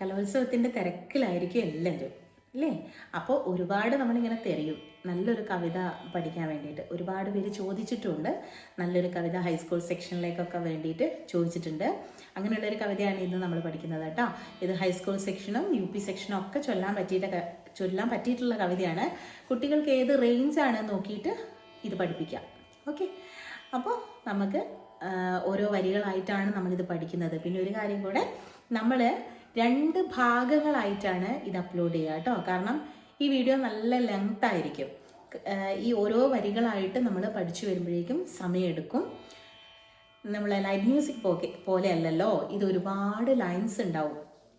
കലോത്സവത്തിന്റെ തിരക്കിലായിരിക്കും എല്ലാവരും അല്ലേ? അപ്പോൾ ഒരുപാട് നമ്മളിങ്ങനെ തിരയും. നല്ലൊരു കവിത പഠിക്കാൻ വേണ്ടിയിട്ട്. ഒരുപാട് പേര് ചോദിച്ചിട്ടുണ്ട്. നല്ലൊരു കവിത ഹൈസ്കൂൾ സെക്ഷനിലേക്കൊക്കെ വേണ്ടിയിട്ട് ചോദിച്ചിട്ടുണ്ട്. അങ്ങനെയുള്ളൊരു കവിതയാണ് ഇന്ന് നമ്മൾ പഠിക്കുന്നത് കേട്ടോ. ഇത് ഹൈസ്കൂൾ സെക്ഷനും യു പി സെക്ഷനും ഒക്കെ ചൊല്ലാൻ പറ്റിയിട്ട് ചൊല്ലാൻ പറ്റിയിട്ടുള്ള കവിതയാണ്. കുട്ടികൾക്ക് ഏത് റേഞ്ചാണ് നോക്കിയിട്ട് ഇത് പഠിപ്പിക്കാം. ഓക്കെ അപ്പോൾ നമുക്ക് ഓരോ വരികളായിട്ടാണ് നമ്മളിത് പഠിക്കുന്നത്. പിന്നെ ഒരു കാര്യം കൂടെ നമ്മൾ രണ്ട് ഭാഗങ്ങളായിട്ടാണ് ഇത് അപ്ലോഡ് ചെയ്യുക കേട്ടോ. കാരണം ഈ വീഡിയോ നല്ല ലെങ്ത് ആയിരിക്കും. ഈ ഓരോ വരികളായിട്ട് നമ്മൾ പഠിച്ചു വരുമ്പോഴേക്കും സമയമെടുക്കും. നമ്മൾ ലൈറ്റ് മ്യൂസിക് പോക്കെ പോലെ അല്ലല്ലോ. ഇത് ഒരുപാട് ലൈൻസ് ഉണ്ടാവും.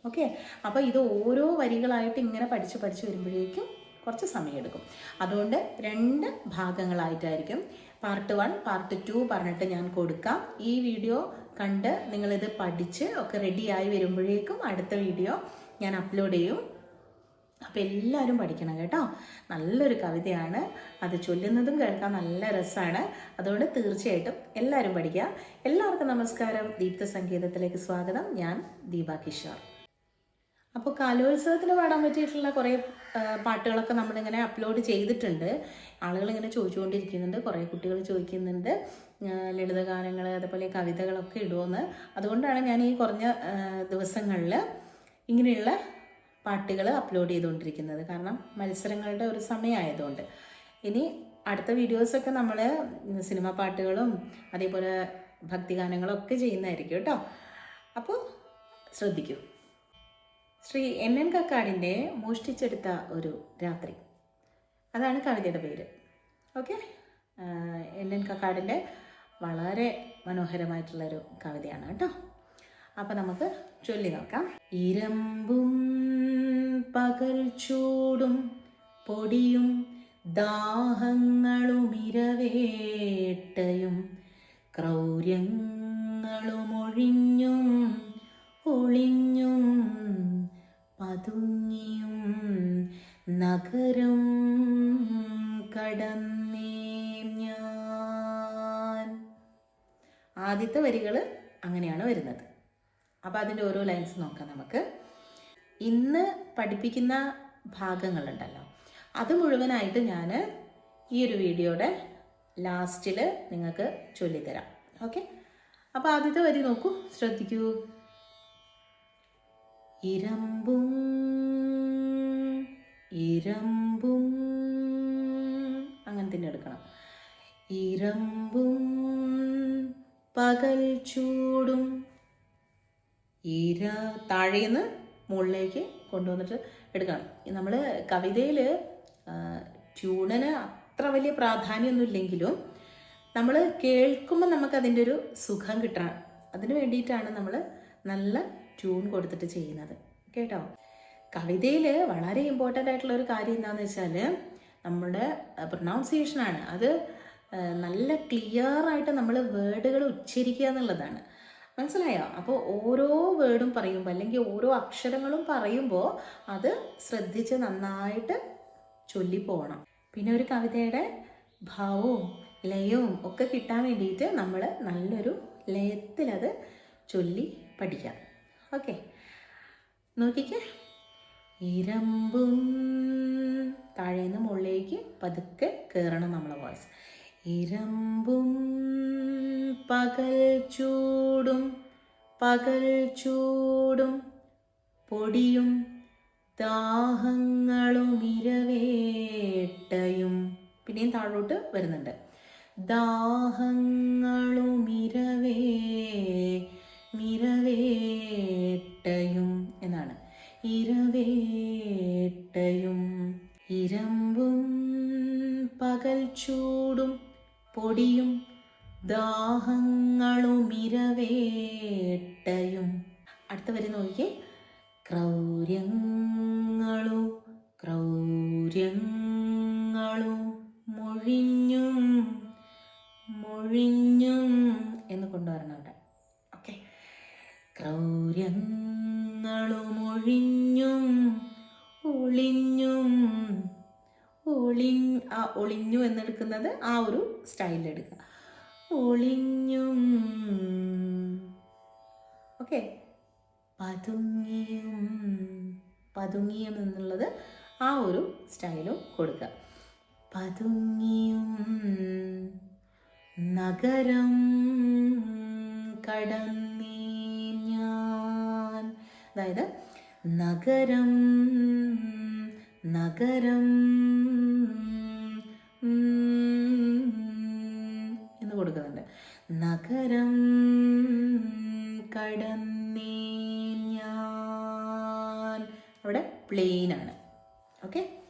ഓക്കെ അപ്പോൾ ഇത് ഓരോ വരികളായിട്ട് ഇങ്ങനെ പഠിച്ച് പഠിച്ച് വരുമ്പോഴേക്കും കുറച്ച് സമയമെടുക്കും. അതുകൊണ്ട് രണ്ട് ഭാഗങ്ങളായിട്ടായിരിക്കും. പാർട്ട് വൺ പാർട്ട് ടു പറഞ്ഞിട്ട് ഞാൻ കൊടുക്കാം. ഈ വീഡിയോ കണ്ട് നിങ്ങളിത് പഠിച്ച് ഒക്കെ റെഡിയായി വരുമ്പോഴേക്കും അടുത്ത വീഡിയോ ഞാൻ അപ്ലോഡ് ചെയ്യും. അപ്പോൾ എല്ലാവരും പഠിക്കണം കേട്ടോ. നല്ലൊരു കവിതയാണ്. അത് ചൊല്ലുന്നതും കേൾക്കാൻ നല്ല രസമാണ് അതുകൊണ്ട് തീർച്ചയായിട്ടും എല്ലാവരും പഠിക്കുക. എല്ലാവർക്കും നമസ്കാരം. ദീപ്ത സംഗീതത്തിലേക്ക് സ്വാഗതം. ഞാൻ ദീപ കിഷോർ. അപ്പോൾ കലോത്സവത്തിന് പാടാൻ പറ്റിയിട്ടുള്ള കുറേ പാട്ടുകളൊക്കെ നമ്മളിങ്ങനെ അപ്ലോഡ് ചെയ്തിട്ടുണ്ട്. ആളുകളിങ്ങനെ ചോദിച്ചുകൊണ്ടിരിക്കുന്നുണ്ട് കുറേ കുട്ടികൾ ചോദിക്കുന്നുണ്ട് ലളിതഗാനങ്ങൾ അതുപോലെ കവിതകളൊക്കെ ഇടുമെന്ന് അതുകൊണ്ടാണ് ഞാൻ ഈ കുറഞ്ഞ ദിവസങ്ങളിൽ ഇങ്ങനെയുള്ള പാട്ടുകൾ അപ്ലോഡ് ചെയ്തുകൊണ്ടിരിക്കുന്നത്. കാരണം മത്സരങ്ങളുടെ ഒരു സമയമായതുകൊണ്ട്. ഇനി അടുത്ത വീഡിയോസൊക്കെ നമ്മൾ സിനിമ പാട്ടുകളും അതേപോലെ ഭക്തിഗാനങ്ങളും ഒക്കെ ചെയ്യുന്നതായിരിക്കും കേട്ടോ. അപ്പോൾ ശ്രദ്ധിക്കൂ. ശ്രീ എൻ എൻ കക്കാടിന്റെ മോഷ്ടിച്ചെടുത്ത ഒരു രാത്രി. അതാണ് കവിതയുടെ പേര്. ഓക്കെ? എൻ എൻ കക്കാടിന്റെ വളരെ മനോഹരമായിട്ടുള്ളൊരു കവിതയാണ് കേട്ടോ. അപ്പം നമുക്ക് ചൊല്ലി നോക്കാം. ഇരമ്പും പകൽ ചൂടും പൊടിയും ദാഹങ്ങളും ഇരവേട്ടയും ക്രൗര്യങ്ങളും ഒഴിഞ്ഞും ഒളിഞ്ഞും നഗരം കടന്നേ ഞാൻ. ആദ്യത്തെ വരികൾ അങ്ങനെയാണ് വരുന്നത്. അപ്പോൾ അതിന്റെ ഓരോ ലൈൻസ് നോക്കാം നമുക്ക്. ഇന്ന് പഠിപ്പിക്കുന്ന ഭാഗങ്ങളുണ്ടല്ലോ. അത് മുഴുവനായിട്ട് ഞാൻ ഈ ഒരു വീഡിയോയുടെ ലാസ്റ്റിൽ നിങ്ങൾക്ക് ചൊല്ലിത്തരാം. ഓക്കെ? അപ്പോൾ ആദ്യത്തെ വരി നോക്കൂ. ശ്രദ്ധിക്കൂ. ഇരമ്പും ഇരമ്പും. അങ്ങനെ തന്നെ എടുക്കണം. ഇരമ്പും പകൽ ചൂടും. ഇര താഴേന്ന് മുകളിലേക്ക് കൊണ്ടുവന്നിട്ട് എടുക്കണം. നമ്മൾ കവിതയിൽ ട്യൂണിന് അത്ര വലിയ പ്രാധാന്യമൊന്നും ഇല്ലെങ്കിലും നമ്മൾ കേൾക്കുമ്പോൾ നമുക്ക് അതിന്റെ ഒരു സുഖം കിട്ടണം. അതിന് വേണ്ടിയിട്ടാണ് നമ്മൾ നല്ല ട്യൂൺ കൊടുത്തിട്ട് ചെയ്യുന്നത്. കേട്ടോ? കവിതയിൽ വളരെ ഇമ്പോർട്ടന്റ് ആയിട്ടുള്ള ഒരു കാര്യം എന്താണെന്ന് വെച്ചാൽ നമ്മുടെ പ്രൊണൗൺസിയേഷനാണ് അത് നല്ല ക്ലിയർ ആയിട്ട് നമ്മൾ വേർഡുകൾ ഉച്ചരിക്കുക എന്നുള്ളതാണ്. മനസ്സിലായോ? അപ്പോൾ ഓരോ വേർഡും പറയുമ്പോൾ അല്ലെങ്കിൽ ഓരോ അക്ഷരങ്ങളും പറയുമ്പോൾ അത് ശ്രദ്ധിച്ച് നന്നായിട്ട് ചൊല്ലിപ്പോകണം പിന്നെ ഒരു കവിതയുടെ ഭാവവും ലയവും ഒക്കെ കിട്ടാൻ വേണ്ടിയിട്ട് നമ്മൾ നല്ലൊരു ലയത്തിലത് ചൊല്ലി പഠിക്കാം. ഓക്കെ. നോക്കിക്കേ. ഇരമ്പും. താഴേന്ന് മുകളിലേക്ക് പതുക്കെ കയറണം നമ്മളെ വോയിസ് ഇരമ്പും പകൽ ചൂടും പകൽ ചൂടും പൊടിയും ദാഹങ്ങളും ഇരവേട്ടയും. പിന്നെയും താഴോട്ട് വരുന്നുണ്ട്. ദാഹങ്ങളും ഇരവേ മിരവേട്ടയും എന്നാണ്. ഇരവേട്ടയും ഇരമ്പും പകൽ ചൂടും പൊടിയും ദാഹങ്ങളും ഇരവേട്ടയും. അടുത്ത വരെ നോക്കിയേ ക്രൗര്യങ്ങളോ ക്രൗര്യങ്ങളോ മൊഴിഞ്ഞും മൊഴിഞ്ഞും എന്ന് കൊണ്ടുവരണം അവിടെ. ഓക്കെ ക്രൗര്യങ്ങളും ഒഴിഞ്ഞും ഒളിഞ്ഞും ഒളി ആ ഒളിഞ്ഞു എന്നെടുക്കുന്നത് ആ ഒരു സ്റ്റൈലിലെടുക്കുക ഒളിഞ്ഞും ഓക്കെ. പതുങ്ങിയും പതുങ്ങിയും എന്നുള്ളത് ആ ഒരു സ്റ്റൈലും കൊടുക്കുക. പതുങ്ങിയും നഗരം കടന്നേ അതായത് നഗരം നഗരം എന്ന് കൊടുക്കുന്നുണ്ട്. നഗരം കടന്നേ ഞാൻ. അവിടെ പ്ലെയിൻ ആണ്. ഓക്കെ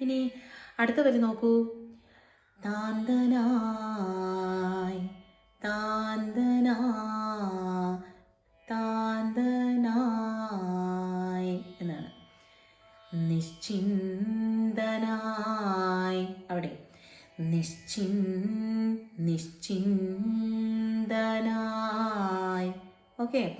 ഇനി അടുത്ത വരി നോക്കൂ. താന്തനായി താന്തനാ താന്തനായി നിശ്ചിന്തനായി. അവിടെ. നിശ്ചിൻ നിശ്ചിന്തനായി. ഓക്കെ.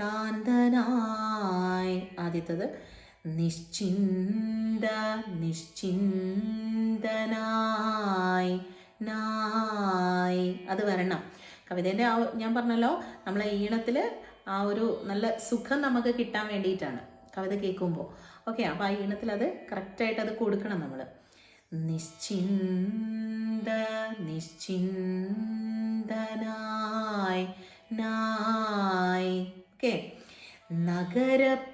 താന്തനായി. ആദ്യത്തത്. നിശ്ചിന്ത നിശ്ചിന്തനായി. നായി. അത് വരണം. കവിതേന്റെ ആ ഞാൻ പറഞ്ഞല്ലോ നമ്മളെ ഈണത്തിൽ ആ ഒരു നല്ല സുഖം നമുക്ക് കിട്ടാൻ വേണ്ടിയിട്ടാണ്. കവിത കേൾക്കുമ്പോൾ ഓക്കെ അപ്പോൾ ആ ഈണത്തിൽ അത് കറക്റ്റായിട്ട് അത് കൊടുക്കണം നമ്മൾ നിശ്ചിന്ത നിശ്ചിന്തനായി നായി. ഓക്കെ നഗരപ്രാന്തത്തിലെ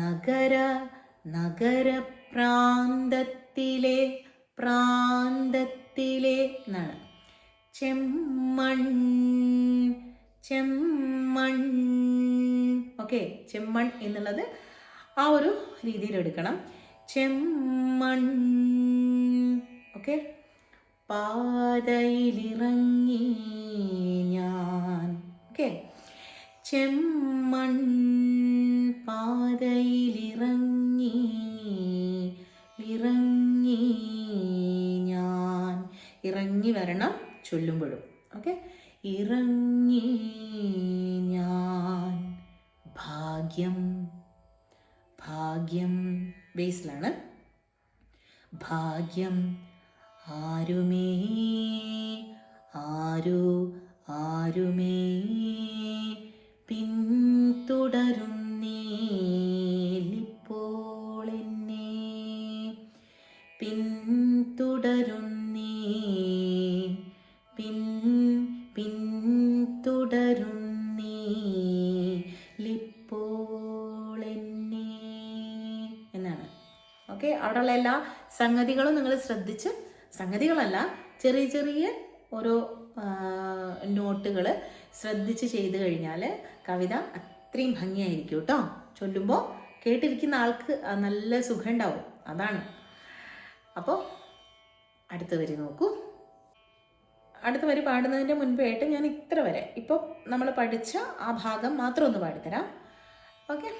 നഗര നഗരപ്രാന്തത്തിലെ പ്രാന്തത്തിലെ എന്നാണ്. ചെമ്മൺ ചെമ്മൺ ഓക്കെ ചെമ്മൺ എന്നുള്ളത് ആ ഒരു രീതിയിൽ എടുക്കണം. ചെമ്മൺ ഓക്കെ. പാതയിലിറങ്ങി ഞാൻ ഓക്കെ. ചെമ്മൺ പാതയിലിറങ്ങി ഇറങ്ങി ഞാൻ. ഇറങ്ങി വരണം ചൊല്ലുമ്പോഴും ഓക്കെ. ഇറങ്ങി ഞാൻ. ഭാഗ്യം. ഭാഗ്യം ബേസിലാണ്. ഭാഗ്യം ആരുമേ? ആരു ആരുമേ? പിന്തുടരുന്നേലിപ്പോൾ ഓക്കെ? അവിടെയുള്ള എല്ലാ സംഗതികളും നിങ്ങൾ ശ്രദ്ധിച്ച് സംഗതികളല്ല ചെറിയ ചെറിയ ഓരോ നോട്ടുകൾ ശ്രദ്ധിച്ച് ചെയ്തു കഴിഞ്ഞാൽ കവിത അത്രയും ഭംഗിയായിരിക്കും കേട്ടോ. ചൊല്ലുമ്പോൾ കേട്ടിരിക്കുന്ന ആൾക്ക് നല്ല സുഖം ഉണ്ടാവും അതാണ്. അപ്പോൾ അടുത്ത വരി നോക്കൂ. അടുത്ത വരി പാടുന്നതിന്റെ മുൻപായിട്ട് ഞാൻ ഇത്ര വരെ. ഇപ്പോൾ നമ്മൾ പഠിച്ച ആ ഭാഗം മാത്രം ഒന്ന് പാടിത്തരാം. ഓക്കെ?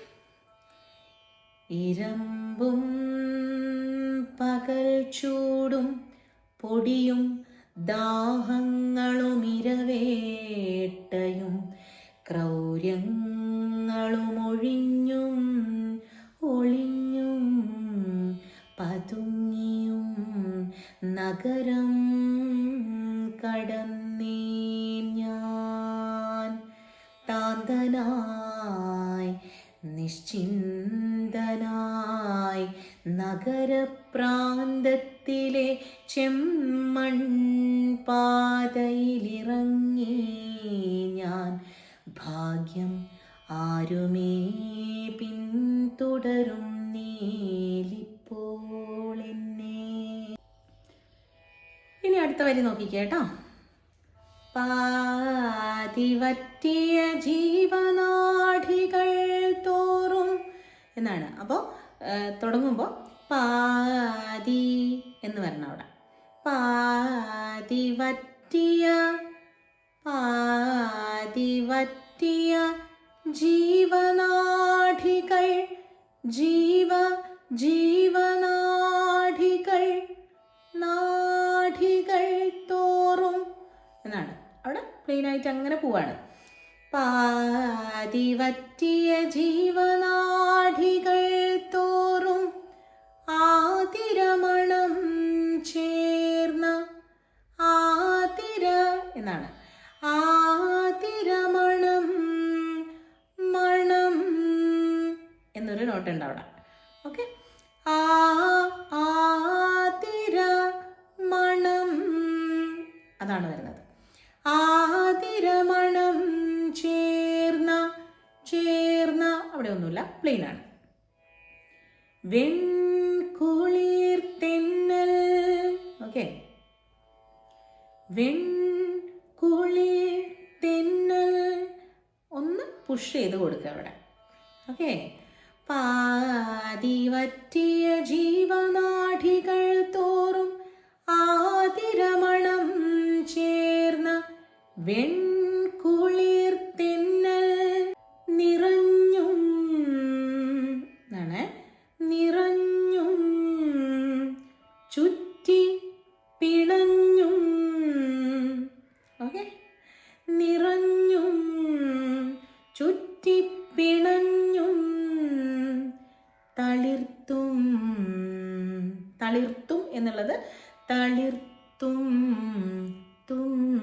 ഇരമ്പും പകൽ ചൂടും പൊടിയും ദാഹങ്ങളും ഇരവേട്ടയും ക്രൗര്യങ്ങളും ഒഴിഞ്ഞും ഒളിഞ്ഞും പതുങ്ങിയും നഗരം കടന്നേ ഞാൻ. താന്തനായി നിശ്ചിന്തനായി നഗരപ്രാന്തത്തിലെ ചെമ്മൺ പാതയിലിറങ്ങി ഞാൻ. ഭാഗ്യം ആരുമേ പിന്തുടരും നീലിപ്പോൾ എന്നെ. ഇനി അടുത്ത വരി നോക്കിക്കേട്ടോ പാതിവറ്റിയ ജീവനാഠികൾ തോറും എന്നാണ്. അപ്പോൾ തുടങ്ങുമ്പോൾ പാതി എന്ന് വരണം അവിടെ. പാതി വറ്റിയ പാതി വറ്റിയ ജീവനാഠികൾ ജീവ ജീവനാഠികൾ നാഠികൾ തോറും എന്നാണ്. അവിടെ പ്ലെയിൻ ആയിട്ട് അങ്ങനെ പോവാണ്. പാതി പാതിവറ്റിയ ജീവനാഠികൾ ഉണ്ട് അവിടെ. ഓക്കെ ആ ആതിര മണം. അതാണ് വരുന്നത്. ആതിരമണം ചേർന്ന ചേർന്ന അവിടെ ഒന്നുമില്ല പ്ലെയിൻ ആണ്. വെൺകുളിർ തെന്നൽ. ഓക്കെ വെൺകുളിർ തെന്നൽ. ഒന്ന് പുഷ് ചെയ്ത് കൊടുക്കുക അവിടെ. ഓക്കെ പാതിവറ്റിയ ജീവനാഠികൾ തോറും ആതിരമണം ചേർന്ന വെൺകുളിർ തളിർത്തും എന്നുള്ളത് തളിർത്തും തും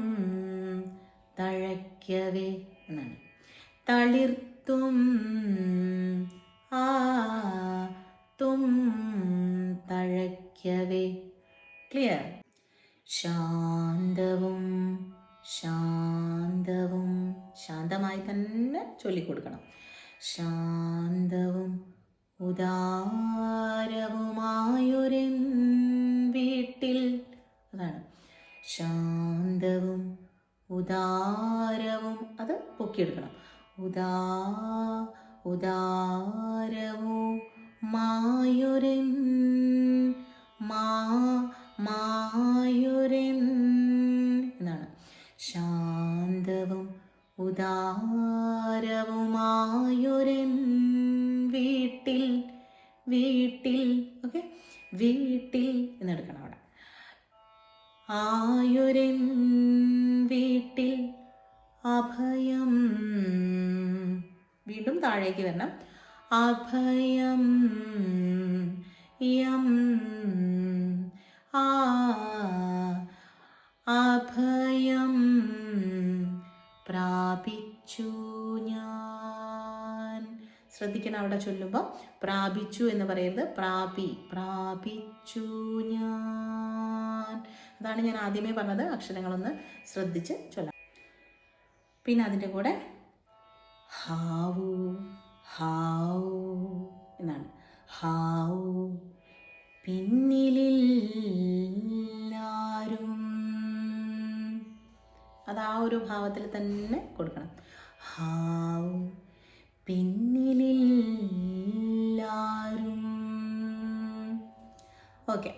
തഴയ്ക്കവേ എന്നാണ്. തളിർത്തും ആ തും തഴയ്ക്കവേ. ക്ലിയർ ശാന്തവും ശാന്തവും ശാന്തമായി തന്നെ ചൊല്ലിക്കൊടുക്കണം. ശാന്തവും ഉദാരവുമായൊരെൻ വീട്ടിൽ. അതാണ്. ശാന്തവും ഉദാരവും അത് പൊക്കിയെടുക്കണം. ഉദാ ഉദാരവും മായുരൻ മാ മായുരൻ എന്നാണ്. ശാന്തവും ഉദാരവുമായൊരെൻ ആയൊരെൻ വീട്ടിൽ അഭയം. വീണ്ടും താഴേക്ക് വരണം. അഭയം യം. ആ അഭയം പ്രാപിച്ചു ഞാൻ. ശ്രദ്ധിക്കണം അവിടെ ചൊല്ലുമ്പോൾ പ്രാപിച്ചു എന്ന് പറയുന്നത് പ്രാപി പ്രാപിച്ചു ഞാൻ. അതാണ് ഞാൻ ആദ്യമേ പറഞ്ഞത്. അക്ഷരങ്ങളൊന്ന് ശ്രദ്ധിച്ച് ചൊല്ലാം. പിന്നെ അതിന്റെ കൂടെ ഹാവു ഹാവു എന്നാണ്. ഹാവു പിന്നിലില്ലാരും. അത് ആ ഒരു ഭാവത്തിൽ തന്നെ കൊടുക്കണം. ഹാവു പിന്നിലില്ലാരും. ഓക്കെ.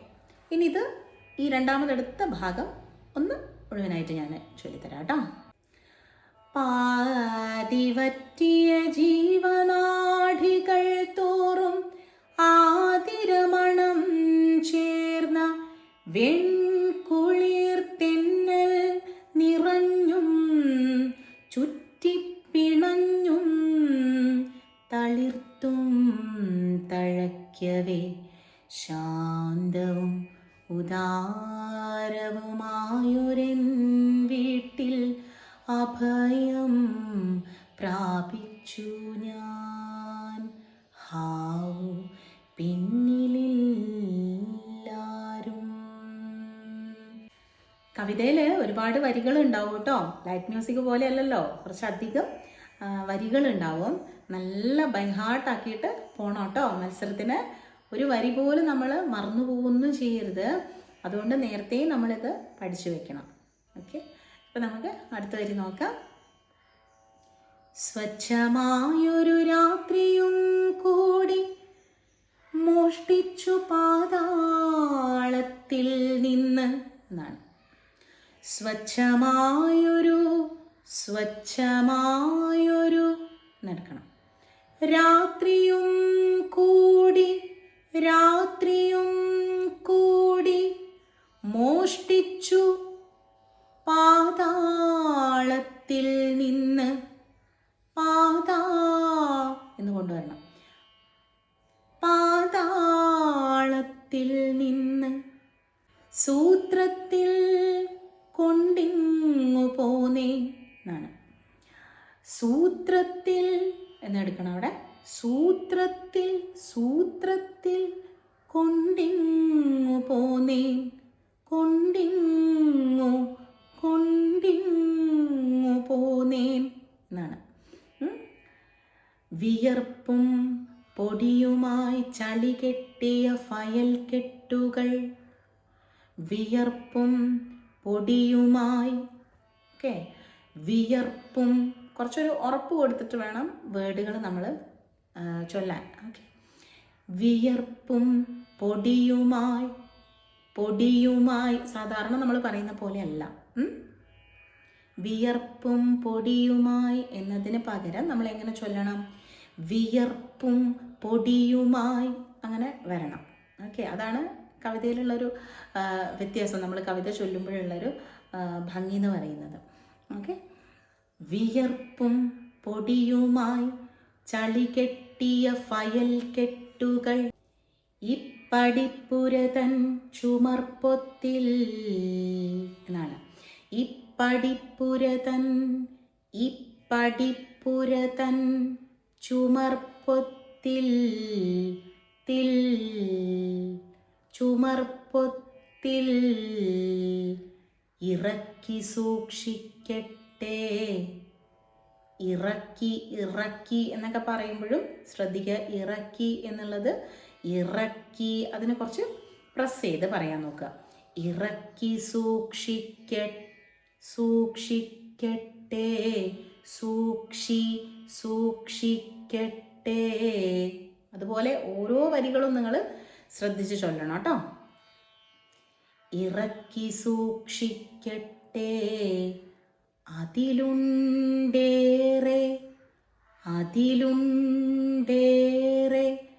ഇനി ഇത് ഈ രണ്ടാമതെടുത്ത ഭാഗം ഒന്ന് മുഴുവനായിട്ട് ഞാൻ ചൊല്ലിത്തരാം കേട്ടോ പാതിവറ്റിയ ജീവനാഠികൾ തോറും ആതിരമണം ചേർന്ന വെൺകുളിർ വരികൾ ഉണ്ടാവും കേട്ടോ. ലൈറ്റ് മ്യൂസിക് പോലെ അല്ലല്ലോ കുറച്ചധികം വരികൾ ഉണ്ടാവും നല്ല ബൈഹാർട്ടാക്കിയിട്ട് പോകണം കേട്ടോ. മത്സരത്തിന് ഒരു വരി പോലും നമ്മൾ മറന്നു പോകുന്നു ചെയ്യരുത്. അതുകൊണ്ട് നേരത്തെ നമ്മളിത് പഠിച്ചു വെക്കണം. ഓക്കെ അപ്പോൾ നമുക്ക് അടുത്ത വരി നോക്കാം. സ്വച്ഛമായൊരു രാത്രിയും കൂടി മോഷ്ടിച്ചു പാതാളത്തിൽ നിന്ന് എന്നാണ്. സ്വച്ഛമായൊരു സ്വച്ഛമായൊരു നടക്കണം. രാത്രിയും കൂടി രാത്രിയും കൂടി മോഷ്ടിച്ചു പാതാളത്തിൽ നിന്ന് പാതാ എന്ന് കൊണ്ടുവരണം. വിയർപ്പും പൊടിയുമായി. ഓക്കെ? വിയർപ്പും കുറച്ചൊരു ഉറപ്പ് കൊടുത്തിട്ട് വേണം വേർഡുകൾ നമ്മൾ ചൊല്ലാൻ. ഓക്കെ? വിയർപ്പും പൊടിയുമായി പൊടിയുമായി സാധാരണ നമ്മൾ പറയുന്ന പോലെയല്ല? വിയർപ്പും പൊടിയുമായി എന്നതിന് പകരം നമ്മൾ എങ്ങനെ ചൊല്ലണം? വിയർപ്പും പൊടിയുമായി അങ്ങനെ വരണം. ഓക്കെ? അതാണ് കവിതയിലുള്ളൊരു വ്യത്യാസം നമ്മൾ കവിത ചൊല്ലുമ്പോഴുള്ളൊരു ഭംഗി എന്ന് പറയുന്നത്. ഓക്കെ? വിയർപ്പും പൊടിയുമായി ചളി കെട്ടിയ ഫയൽ കെട്ടുകൾ. ഇപ്പടിപ്പുരതൻ ചുമർപ്പൊത്തിൽ. എന്നാണ്. ഇപ്പടിപ്പുരതൻ ഇപ്പടിപ്പുരതൻ ചുമർപ്പൊത്തിൽ. തിൽ ചുമർപ്പൊത്തിൽ ഇറക്കി സൂക്ഷിക്കട്ടെ. ഇറക്കി ഇറക്കി എന്നൊക്കെ പറയുമ്പോഴും ശ്രദ്ധിക്കുക ഇറക്കി എന്നുള്ളത് ഇറക്കി അതിനെ കുറച്ച് പ്രസ് ചെയ്ത് പറയാൻ നോക്കുക. ഇറക്കി സൂക്ഷിക്ക സൂക്ഷിക്കട്ടെ സൂക്ഷി സൂക്ഷിക്കട്ടെ. അതുപോലെ ഓരോ വരികളും നിങ്ങൾ ശ്രദ്ധിച്ച് ചൊല്ലണം കേട്ടോ. ഇറക്കി സൂക്ഷിക്കട്ടെ അതിലുണ്ടേറെ അതിലുണ്ടേറെ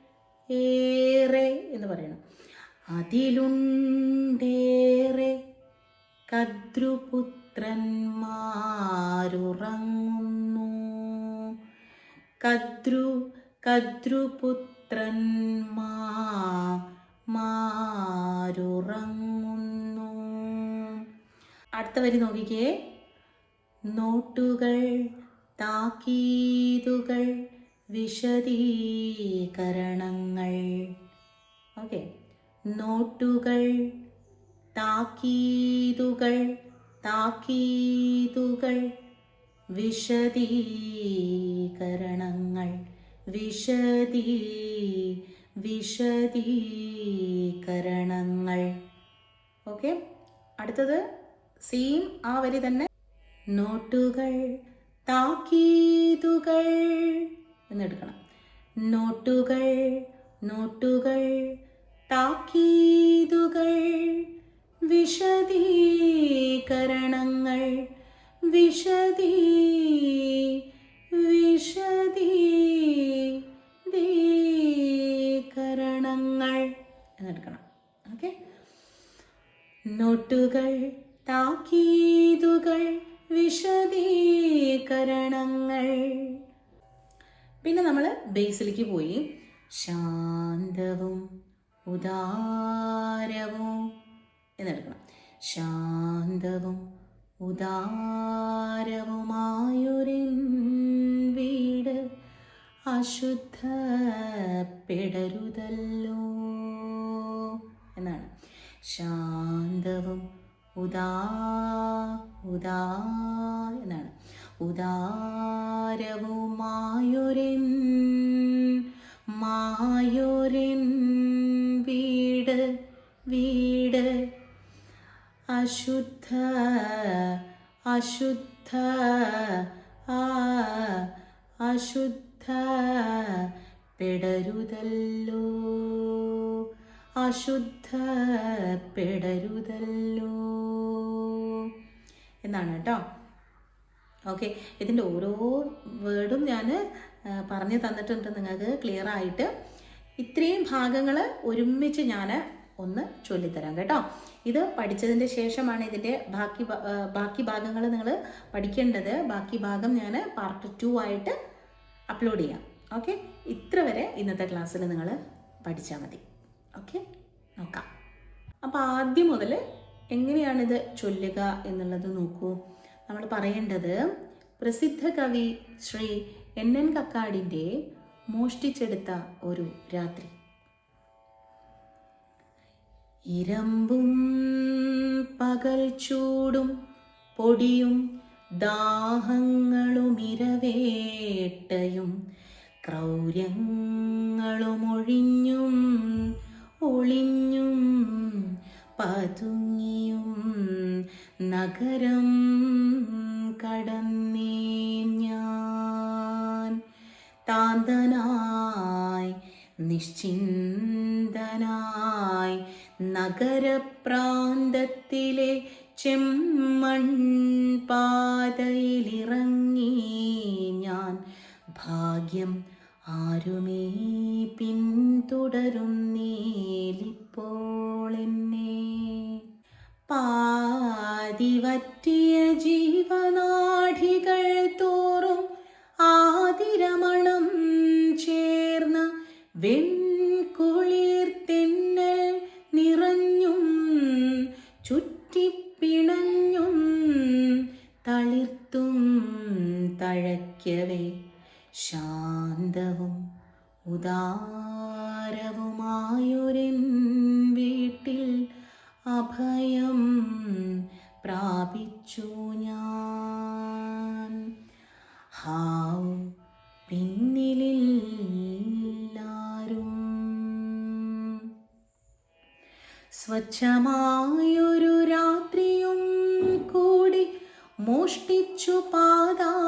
ഏറെ എന്ന് പറയണം. അതിലുണ്ടേറെ കദ്രുപുത്രന്മാരുറങ്ങുന്നു. കദ്രു കദ്രുപുത്രന്മാ മാരുറങ്ങുന്നു അടുത്ത വരി നോക്കിക്കേ. നോട്ടുകൾ താക്കീതുകൾ വിശദീകരണങ്ങൾ. ഓക്കെ. നോട്ടുകൾ താക്കീതുകൾ താക്കീതുകൾ വിശദീകരണങ്ങൾ. വിശദീ വിശദീകരണങ്ങൾ. ഓക്കെ അടുത്തത് സെയിം ആ വരി തന്നെ. നോട്ടുകൾ താക്കീതുകൾ എന്നെടുക്കണം. നോട്ടുകൾ നോട്ടുകൾ താക്കീതുകൾ വിശദീകരണങ്ങൾ വിശദീ വിശദീകരണങ്ങൾ എന്നെടുക്കണം. ഓക്കെ നോട്ടുകൾ താക്കീതുകൾ വിശദീകരണങ്ങൾ. പിന്നെ നമ്മൾ ബേസിലേക്ക് പോയി. ശാന്തവും ഉദാരവും എന്നെടുക്കണം. ശാന്തവും ഉദാരവുമായൊരിൻ വീട് അശുദ്ധ അശുദ്ധപ്പെടരുതല്ലോ എന്നാണ്. ശാന്തവും ഉദാ ഉദാ എന്നാണ്. ഉദാരവുമായൊരിൻ മായൊരിൻ വീട് വീട് അശുദ്ധ അശുദ്ധ ആ അശുദ്ധ പെടരുതല്ലോ. അശുദ്ധ പെടരുതല്ലോ. എന്നാണ് കേട്ടോ. ഓക്കെ ഇതിന്റെ ഓരോ വേർഡും ഞാൻ പറഞ്ഞു തന്നിട്ടുണ്ട്. നിങ്ങൾക്ക് ക്ലിയർ ആയിട്ട് ഇത്രയും ഭാഗങ്ങൾ ഒരുമിച്ച് ഞാൻ ഒന്ന് ചൊല്ലിത്തരാം കേട്ടോ. ഇത് പഠിച്ചതിന്റെ ശേഷമാണ് ഇതിന്റെ ബാക്കി ബാക്കി ഭാഗങ്ങൾ നിങ്ങൾ പഠിക്കേണ്ടത്. ബാക്കി ഭാഗം ഞാൻ പാർട്ട് ടു ആയിട്ട് അപ്ലോഡ് ചെയ്യാം. ഓക്കെ ഇത്ര വരെ ഇന്നത്തെ ക്ലാസ്സിൽ നിങ്ങൾ പഠിച്ചാൽ മതി. ഓക്കെ നോക്കാം. അപ്പോൾ ആദ്യം മുതൽ എങ്ങനെയാണിത് ചൊല്ലുക എന്നുള്ളത് നോക്കൂ. നമ്മൾ പറയേണ്ടത് പ്രസിദ്ധ കവി ശ്രീ എൻ എൻ കക്കാടിന്റെ മോഷ്ടിച്ചെടുത്ത ഒരു രാത്രി. ഇരമ്പും പകൽ ചൂടും പൊടിയും ദാഹങ്ങളും ഇരവേട്ടയും ക്രൗര്യങ്ങളും ഒഴിഞ്ഞും ഒളിഞ്ഞും പതുങ്ങിയും നഗരം കടന്നേ ഞാൻ. താന്തനായി നിശ്ചിന്തനായി നഗരപ്രാന്തത്തിലെ ചെമ്മൺ പാതയിലിറങ്ങി ഞാൻ ഭാഗ്യം ആരുമേ പിന്തുടരുന്നേലിപ്പോൾ എന്നെ. പാതിവറ്റിയ ജീവനാഠികൾ തോറും ആതിരമണം ചേർന്ന വെൺകുളിർ ചുറ്റിപ്പിണഞ്ഞും തളിർത്തും തഴയ്ക്കവേ. ശാന്തവും ഉദാരവുമായൊരെൻ വീട്ടിൽ അഭയം പ്രാപിച്ചു ഞാൻ. ഹാവ് പിന്നിലില്ലാരും സ്വച്ഛമായൊരു കൂടി മോഷ്ടിച്ചു പാതാളത്തിൽ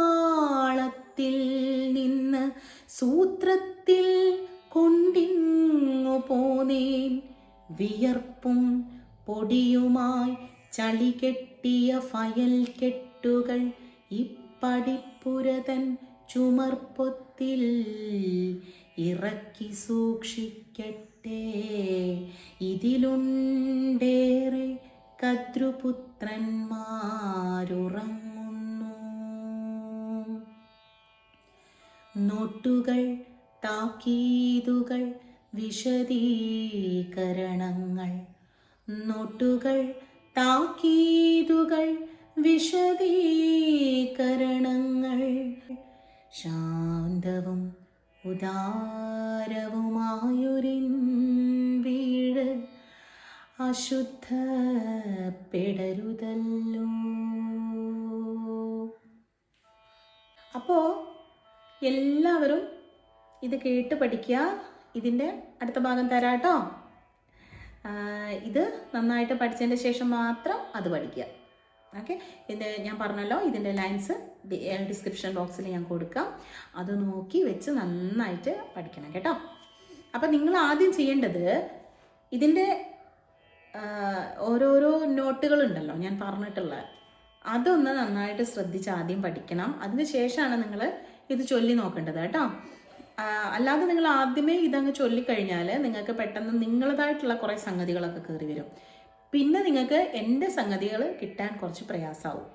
നിന്ന് സൂത്രത്തിൽ കൊണ്ടിങ്ങു പോന്നേൻ. വിയർപ്പും പൊടിയുമായി ചളി കെട്ടിയ ഫയൽ കെട്ടുകൾ ഇപ്പടിപ്പുരതൻ ചുമർപ്പൊത്തിൽ ഇറക്കി സൂക്ഷിക്കട്ടെ. ഇതിലുണ്ടേറെ കദ്രുപുത്രന്മാരുറങ്ങുന്നു നോട്ടുകൾ താക്കീതുകൾ വിശദീകരണങ്ങൾ. നോട്ടുകൾ താക്കീതുകൾ വിശദീകരണങ്ങൾ. ശാന്തവും ഉദാരവുമായൊരിൻ അശുദ്ധപ്പെടരുതല്ലോ. അപ്പോൾ എല്ലാവരും ഇത് കേട്ട് പഠിക്കുക ഇതിന്റെ അടുത്ത ഭാഗം തരാട്ടോ. ഇത് നന്നായിട്ട് പഠിച്ചതിന് ശേഷം മാത്രം അത് പഠിക്കുക ഓക്കെ? ഇത് ഞാൻ പറഞ്ഞല്ലോ ഇതിന്റെ ലൈൻസ് ഡിസ്ക്രിപ്ഷൻ ബോക്സിൽ ഞാൻ കൊടുക്കാം. അത് നോക്കി വെച്ച് നന്നായിട്ട് പഠിക്കണം കേട്ടോ. അപ്പം നിങ്ങൾ ആദ്യം ചെയ്യേണ്ടത് ഇതിന്റെ ഓരോരോ നോട്ടുകളുണ്ടല്ലോ ഞാൻ പറഞ്ഞിട്ടുള്ള. അതൊന്ന് നന്നായിട്ട് ശ്രദ്ധിച്ച് ആദ്യം പഠിക്കണം. അതിന് ശേഷമാണ് നിങ്ങൾ ഇത് ചൊല്ലി നോക്കേണ്ടത് കേട്ടോ. അല്ലാതെ നിങ്ങൾ ആദ്യമേ ഇതങ്ങ് ചൊല്ലിക്കഴിഞ്ഞാൽ നിങ്ങൾക്ക് പെട്ടെന്ന് നിങ്ങളതായിട്ടുള്ള കുറേ സംഗതികളൊക്കെ കയറി വരും. പിന്നെ നിങ്ങൾക്ക് എന്റെ സംഗതികൾ കിട്ടാൻ കുറച്ച് പ്രയാസമാവും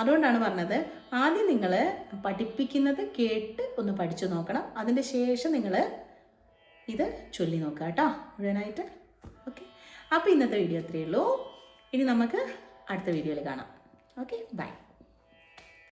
അതുകൊണ്ടാണ് പറഞ്ഞത് ആദ്യം നിങ്ങൾ പഠിപ്പിക്കുന്നത് കേട്ട് ഒന്ന് പഠിച്ചു നോക്കണം. അതിന്റെ ശേഷം നിങ്ങൾ ഇത് ചൊല്ലി നോക്കുക കേട്ടോ. മുഴുവനായിട്ട്. അപ്പോൾ ഇന്നത്തെ വീഡിയോ അത്രയേ ഉള്ളൂ. ഇനി നമുക്ക് അടുത്ത വീഡിയോയിൽ കാണാം. Okay bye